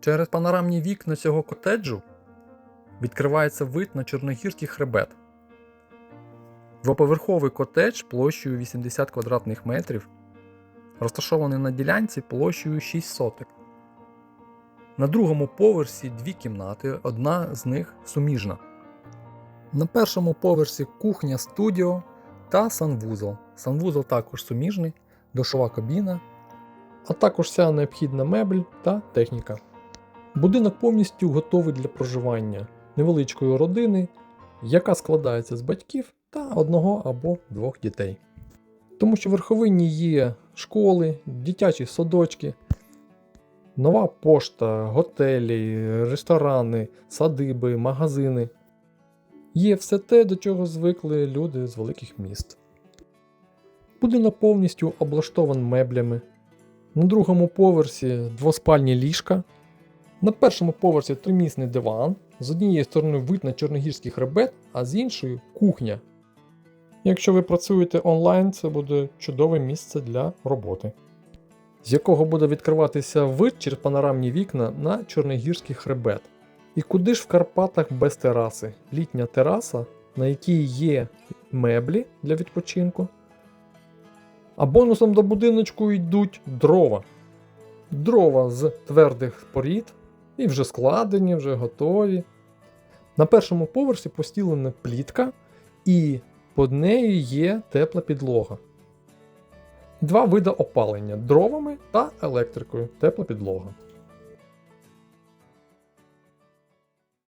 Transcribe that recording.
Через панорамні вікна цього котеджу відкривається вид на Чорногірський хребет. Двоповерховий котедж площею 80 квадратних метрів, розташований на ділянці площею 6 соток. На другому поверсі дві кімнати, одна з них суміжна. На першому поверсі кухня студіо та санвузол. Санвузол також суміжний, душова кабіна, а також вся необхідна мебель та техніка. Будинок повністю готовий для проживання невеличкої родини, яка складається з батьків та одного або двох дітей. Тому що в верховині є школи, дитячі садочки, нова пошта, готелі, ресторани, садиби, магазини. Є все те, до чого звикли люди з великих міст. Будинок повністю облаштований меблями. На другому поверсі двоспальні ліжка. На першому поверсі тримісний диван. З однієї сторони вид на Чорногірський хребет, а з іншої кухня. Якщо ви працюєте онлайн, це буде чудове місце для роботи, з якого буде відкриватися вид через панорамні вікна на Чорногірський хребет. І куди ж в Карпатах без тераси? Літня тераса, на якій є меблі для відпочинку. А бонусом до будиночку йдуть дрова. Дрова з твердих порід, і вже складені, вже готові. На першому поверсі постілена плітка, і під нею є тепла підлога. Два види опалення дровами та електрикою тепла підлога.